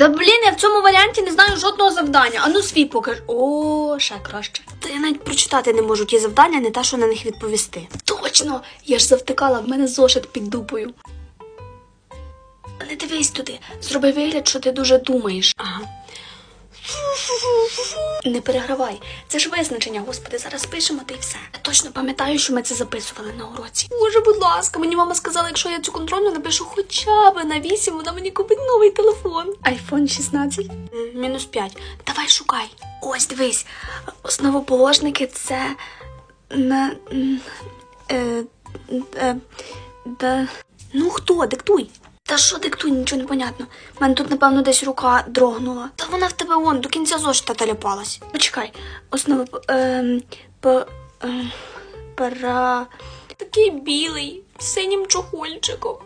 Та блін, я в цьому варіанті не знаю жодного завдання. Ану свій покаж. О, ще краще. Та я навіть прочитати не можу ті завдання, не та, що на них відповісти. Точно! Я ж завтикала, в мене зошит під дупою. Не дивись туди. Зроби вигляд, що ти дуже думаєш. Ага. Не перегравай. Це ж визначення, господи, зараз пишемо та й все. Я точно пам'ятаю, що ми це записували на уроці. Боже, будь ласка, мені мама сказала, якщо я цю контрольну напишу хоча б на 8, вона мені купить новий телефон. Айфон 16. Мінус 5. Давай шукай. Ось дивись. Основоположники це. На. Е, е, да. Ну хто? Диктуй. Та що диктуй, нічого не понятно. У мене тут, напевно, десь рука дрогнула. Та вона в тебе вон до кінця зошита телепалась. Почекай, основа ем, по, ем, пара. Такий білий, синім чохольчиком.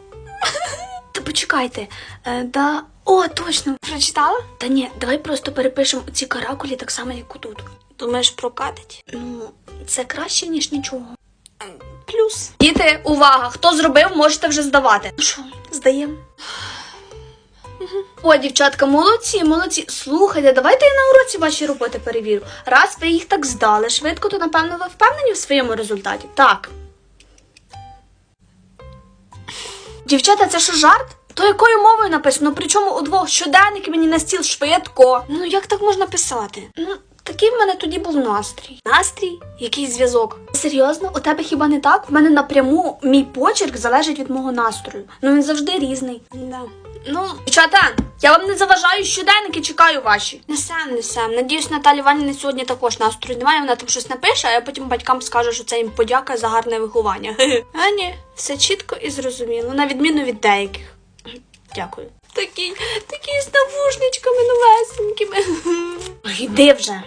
Та почекайте. Е, да. О, точно. Прочитала? Та ні, давай просто перепишемо ці каракулі так само, як тут. Думаєш, прокатить? Ну, це краще, ніж нічого. Плюс. Діти, увага! Хто зробив, можете вже здавати. Ну що, здаємо? О, дівчатка, молодці, молодці. Слухайте, давайте я на уроці ваші роботи перевірю. Раз ви їх так здали швидко, то напевно ви впевнені в своєму результаті. Так. Дівчата, це що жарт? То якою мовою написано? Причому у двох щоденники мені на стіл швидко. Ну як так можна писати? Ну, такий в мене тоді був настрій. Настрій? Який зв'язок? Серйозно, у тебе хіба не так? В мене напряму мій почерк залежить від мого настрою. Ну він завжди різний. Да. Ну, дівчата, я вам не заважаю щоденники, чекаю ваші. Несем, несем. Надіюсь, Наталі Іванівни сьогодні також настрою немає. Вона там щось напише, а я потім батькам скажу, що це їм подяка за гарне виховання. А ні, все чітко і зрозуміло, на відміну від деяких. Дякую. Такі, такі з навушничками новесенькими. Йди вже.